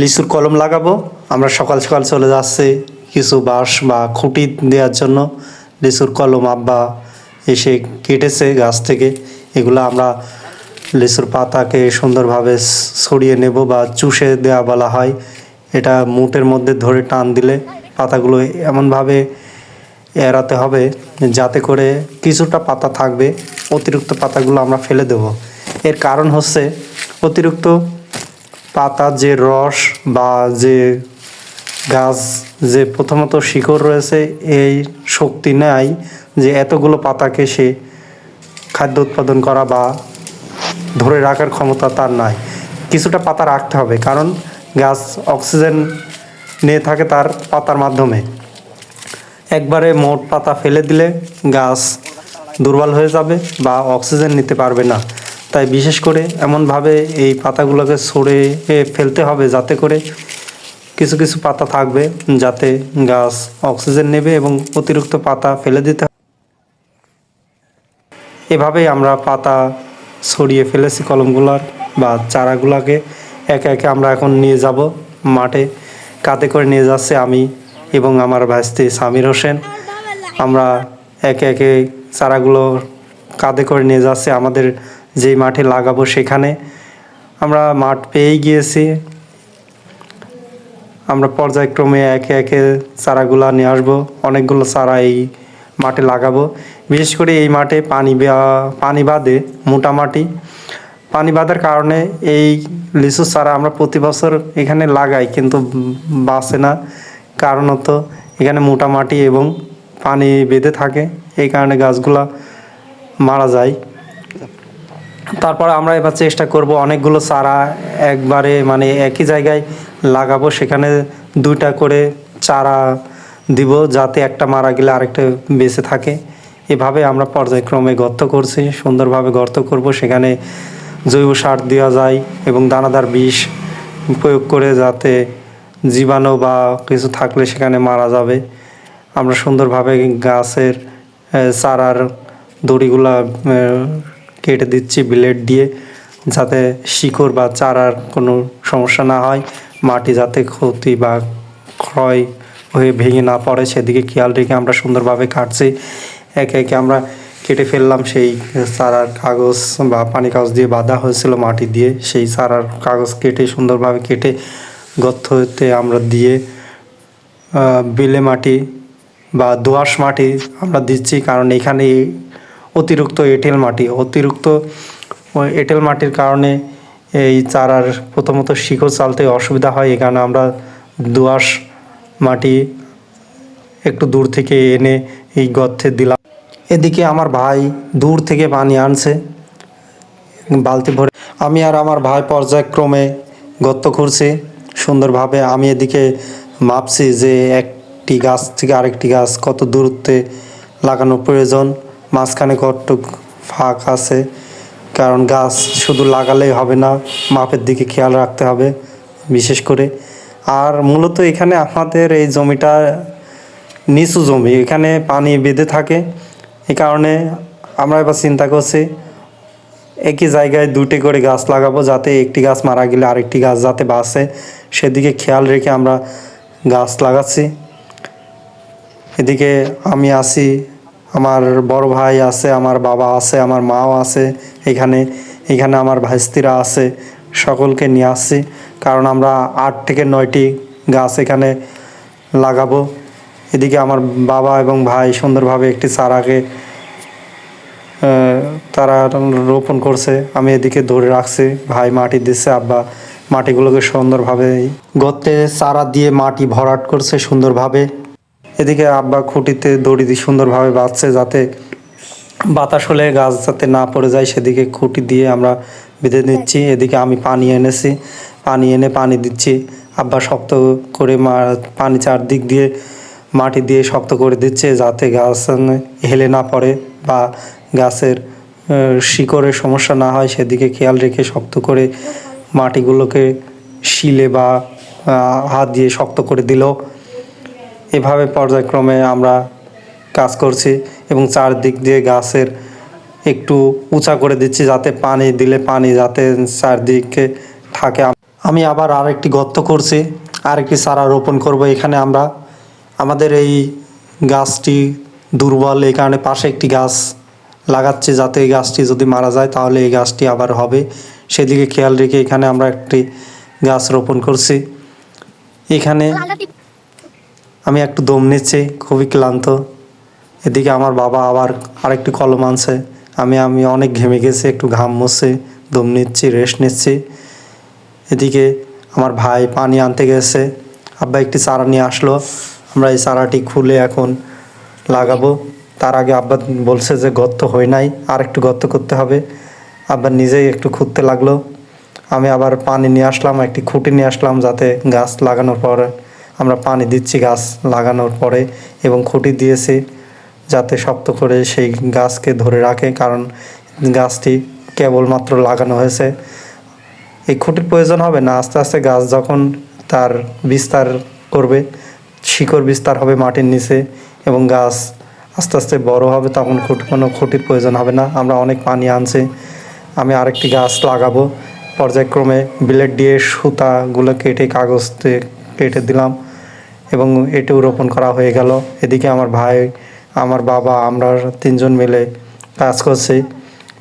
লিচুর কলম লাগাবো। আমরা সকাল সকাল চলে যাচ্ছি কিছু বাঁশ বা খুঁটি দেওয়ার জন্য। লিচুর কলম আব্বা এসে কেটেছে গাছ থেকে। এগুলো আমরা লিচুর পাতাকে সুন্দরভাবে ছড়িয়ে নেব বা চুষে দেওয়া বলা হয়। এটা মুটের মধ্যে ধরে টান দিলে পাতাগুলো এমনভাবে এড়াতে হবে যাতে করে কিছুটা পাতা থাকবে। অতিরিক্ত পাতাগুলো আমরা ফেলে দেব। এর কারণ হচ্ছে অতিরিক্ত পাতার যে রস বা যে গাছ যে প্রথমত শিকড় রয়েছে, এই শক্তি নেয় যে এতগুলো পাতাকে সে খাদ্য উৎপাদন করা বা ধরে রাখার ক্ষমতা তার নাই। কিছুটা পাতা রাখতে হবে, কারণ গাছ অক্সিজেন নিয়ে থাকে তার পাতার মাধ্যমে। একবারে মোট পাতা ফেলে দিলে গাছ দুর্বল হয়ে যাবে বা অক্সিজেন নিতে পারবে না। তাই বিশেষ করে এমনভাবে এই পাতাগুলোকে এ, ফেলতে হবে যাতে করে কিছু কিছু পাতা থাকবে যাতে গাছ অক্সিজেন নেবে এবং অতিরিক্ত পাতা ফেলে দিতে। এভাবেই আমরা পাতা ছড়িয়ে ফেলেছি কলমগুলার বা চারাগুলাকে। একে একে আমরা এখন নিয়ে যাব মাঠে। কাতে করে নিয়ে যাচ্ছে আমি এবং আমার ভাইস্তি সামির হোসেন। আমরা একে একে চারাগুলো কাঁধে করে নিয়ে যাচ্ছে আমাদের যেই মাঠে লাগাবো সেখানে। আমরা মাঠ পেয়েই গিয়েছি। আমরা পর্যায়ক্রমে একে একে চারাগুলা নিয়ে আসব। অনেকগুলো চারা এই মাঠে লাগাবো। বিশেষ করে এই মাঠে পানি পানি বাদে মোটা মাটি। পানি বাঁধার কারণে এই লিচু চারা আমরা প্রতি বছর এখানে লাগাই, কিন্তু বাঁচে না। কারণত এখানে মোটা মাটি এবং পানি বেঁধে থাকে। এই কারণে গাছগুলা মারা যায়। তারপর আমরা এবার চেষ্টা করব অনেকগুলো চারা একবারে মানে একই জায়গায় লাগাবো, সেখানে দুইটা করে চারা দিব যাতে একটা মারা গেলে আরেকটা বেঁচে থাকে। এভাবে আমরা পর্যায়ক্রমে গর্ত করছি, সুন্দরভাবে গর্ত করব। সেখানে জৈব সার দেওয়া যায় এবং দানাদার বিষ প্রয়োগ করে যাতে জীবাণু বা কিছু থাকলে সেখানে মারা যাবে। আমরা সুন্দরভাবে গাছের চারার দড়িগুলা কেটে দিচ্ছি ব্লেড দিয়ে, যাতে শিকড় বা চারার কোনো সমস্যা না হয়। মাটি যাতে ক্ষতি বা ক্ষয় হয়ে ভেঙে না পড়ে, সেদিকে খেয়াল রেখে আমরা সুন্দরভাবে কাটছি। একে একে আমরা কেটে ফেললাম, সেই চারার কাগজ বা পানি কাগজ দিয়ে বাঁধা হয়েছিল মাটি দিয়ে। সেই চারার কাগজ কেটে, সুন্দরভাবে কেটে গর্ততে আমরা দিয়ে বেলে মাটি বা দোআঁশ মাটি আমরা দিচ্ছি। কারণ এখানে অতিরিক্ত এঁটেল মাটি, অতিরিক্ত এঁটেল মাটির কারণে এই চারার প্রথমত শিকড় চালতে অসুবিধা হয় এখানে আমরা দোআঁশ মাটি একটু দূর থেকে এনে এই গর্তে দিলাম। এদিকে আমার ভাই দূর থেকে পানি আনছে, বালতি ভরে। আমি আর আমার ভাই পর্যায়ক্রমে গর্ত করছি সুন্দরভাবে আমি এদিকে মাপছি যে একটি গাছ থেকে আরেকটি গাছ কত দূরত্বে লাগানো প্রয়োজন। মাঝখানে কতটুক ফাঁক আছে, কারণ গাছ শুধু লাগালেই হবে না, মাপের দিকে খেয়াল রাখতে হবে, বিশেষ করে। আর মূলত এখানে আমাদের এই জমিটা নিচু জমি, এখানে পানি বেঁধে থাকে। এ কারণে আমরা এবার চিন্তা করছি, একই জায়গায় দুটি করে গাছ লাগাবো যাতে একটি গাছ মারা গেলে আরেকটি গাছ যাতে বাঁচে। সেদিকে খেয়াল রেখে আমরা গাছ লাগাচ্ছি। এদিকে আমি আছি আমার বড় ভাই আছে, আমার বাবা আছে, আমার মাও আছে, এখানে এখানে আমার ভাইস্তিরা আছে, সকলকে নিয়ে আসছি। কারণ আমরা আট থেকে নয়টি গাছ এখানে লাগাবো। এদিকে আমার বাবা এবং ভাই সুন্দরভাবে একটি চারাকে তারা রোপণ করছে। আমি এদিকে ধরে রাখছি, ভাই মাটি দিচ্ছে, আব্বা মাটিগুলোকে সুন্দরভাবে গর্তে চারা দিয়ে মাটি ভরাট করছে সুন্দরভাবে। এদিকে আব্বা খুঁটিতে দড়ি দিয়ে সুন্দরভাবে বাঁধছে যাতে বাতাস হলে গাছ যাতে না পড়ে যায়, সেদিকে খুঁটি দিয়ে আমরা বেঁধে নিচ্ছি। এদিকে আমি পানি এনেছি, পানি এনে পানি দিচ্ছি। আব্বা শক্ত করে পানি চারদিক দিয়ে, মাটি দিয়ে শক্ত করে দিচ্ছে যাতে গাছ হেলে না পড়ে বা গাছের শিকড়ের সমস্যা না হয়। সেদিকে খেয়াল রেখে শক্ত করে মাটিগুলোকে শিলে বা হাত দিয়ে শক্ত করে দিল। এভাবে পর্যায়ক্রমে আমরা কাজ করছি এবং চারদিক দিয়ে গাছের একটু উঁচা করে দিচ্ছি যাতে পানি দিলে পানি যাতে চারদিকে থাকে। আমি আবার আরেকটি গর্ত করছি, আরেকটি চারা রোপণ করব। এখানে আমরা, আমাদের এই গাছটি দুর্বল, এই কারণে পাশে একটি গাছ লাগাচ্ছি যাতে এই গাছটি যদি মারা যায় তাহলে এই গাছটি আবার হবে। সেদিকে খেয়াল রেখে এখানে আমরা একটি গাছ রোপণ করছি। এখানে আমি একটু দম নিচ্ছি, খুবই ক্লান্ত। এদিকে আমার বাবা আবার আরেকটি কলম আনছে। আমি আমি অনেক ঘেমে গেছি, একটু ঘাম মুছছে, দম নিচ্ছি রেস্ট নিচ্ছি। এদিকে আমার ভাই পানি আনতে গেছে। আব্বা একটি চারা নিয়ে আসলো। আমরা এই চারাটি খুলে এখন লাগাবো। তার আগে আব্বা বলছে যে গর্ত হয় নাই, আর একটু গর্ত করতে হবে। আব্বা নিজেই একটু খুঁড়তে লাগল। আমি আবার পানি নিয়ে আসলাম, একটি খুঁটি নিয়ে আসলাম যাতে গাছ লাগানোর পরে। আমরা পানি দিচ্ছি গাছ লাগানোর পরে এবং খুঁটি দিয়েছি যাতে শক্ত করে সেই গাছকে ধরে রাখে, কারণ গাছটি কেবলমাত্র লাগানো হয়েছে। এই খুঁটির প্রয়োজন হবে না, আস্তে আস্তে গাছ যখন তার বিস্তার করবে, শিকড় বিস্তার হবে মাটির নিচে এবং গাছ আস্তে আস্তে বড় হবে, তখন খুঁটি কোনো খুঁটির প্রয়োজন হবে না। আমরা অনেক পানি আনছি, আমি আরেকটি গাছ লাগাবো। পর্যায়ক্রমে ব্লেড দিয়ে সুতাগুলো কেটে কাগজতে কেটে দিলাম। এবং এটিও রোপণ করা হয়ে গেল। এদিকে আমার ভাই, আমার বাবা, আমরা তিনজন মিলে কাজ করছি।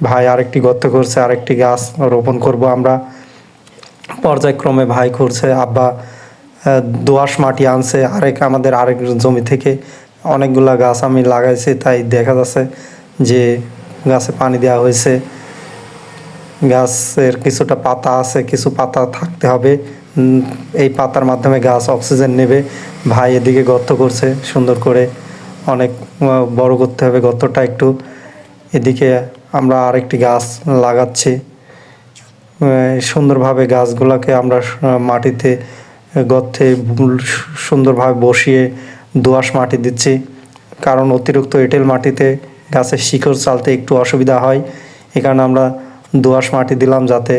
ভাই আরেকটি গর্ত করছে, আরেকটি গাছ রোপণ করব আমরা। পর্যায়ক্রমে ভাই করছে, আব্বা দোআঁশ মাটি আনছে। আরেক আমাদের আরেক জমি থেকে অনেকগুলা গাছ আমি লাগাইছি, তাই দেখা যাচ্ছে যে গাছে পানি দেওয়া হয়েছে। গাছের কিছুটা পাতা আছে, কিছু পাতা থাকতে হবে। এই পাতার মাধ্যমে গাছ অক্সিজেন নেবে। ভাই এদিকে গর্ত করছে, সুন্দর করে অনেক বড় করতে হবে গর্তটা একটু। এদিকে আমরা আরেকটি গাছ লাগাচ্ছি। সুন্দরভাবে গাছগুলোকে আমরা মাটিতে, গর্তে সুন্দরভাবে বসিয়ে দোআঁশ মাটি দিচ্ছি। কারণ অতিরিক্ত এঁটেল মাটিতে গাছের শিকড় চালতে একটু অসুবিধা হয়। এ কারণে আমরা দোআঁশ মাটি দিলাম যাতে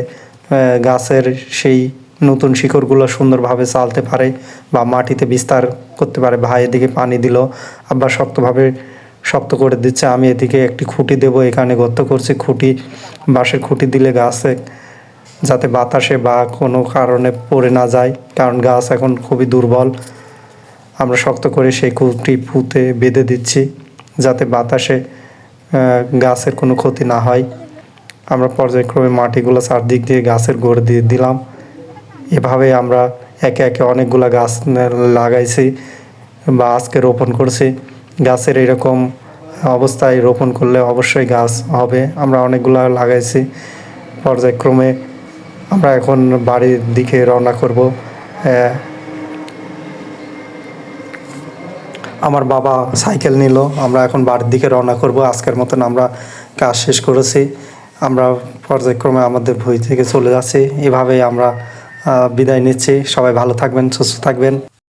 গাছের সেই নতুন শিকড়গুলো সুন্দরভাবে চালতে পারে বা মাটিতে বিস্তার করতে পারে। ভাই এদিকে পানি দিল আবার শক্তভাবে শক্ত করে দিচ্ছে, আমি এদিকে একটি খুঁটি দেবো, এখানে গর্ত করছি খুঁটি, বাঁশের খুঁটি দিলে গাছে যাতে বাতাসে বা কোনো কারণে পড়ে না যায়, কারণ গাছ এখন খুবই দুর্বল। আমরা শক্ত করে সেই খুঁটি পুঁতে বেঁধে দিচ্ছি, যাতে বাতাসে গাছের কোনো ক্ষতি না হয়। আমরা পর্যায়ক্রমে মাটিগুলো চারদিক দিয়ে গাছের গোড় দিয়ে দিলাম। এভাবে আমরা একে একে অনেকগুলা গাছ লাগাইছি বা আজকে রোপণ করছি। গাছের এরকম অবস্থায় রোপণ করলে অবশ্যই গাছ হবে। আমরা অনেকগুলা লাগাইছি। পর্যায়ক্রমে আমরা এখন বাড়ির দিকে রওনা করব। আমার বাবা সাইকেল নিল। আমরা এখন বাড়ির দিকে রওনা করব। আজকের মতন আমরা কাজ শেষ করেছি। আমরা পর্যায়ক্রমে আমাদের ভই থেকে চলে যাচ্ছি। এভাবেই আমরা বিদায় নিচ্ছি। সবাই ভালো থাকবেন সুস্থ থাকবেন।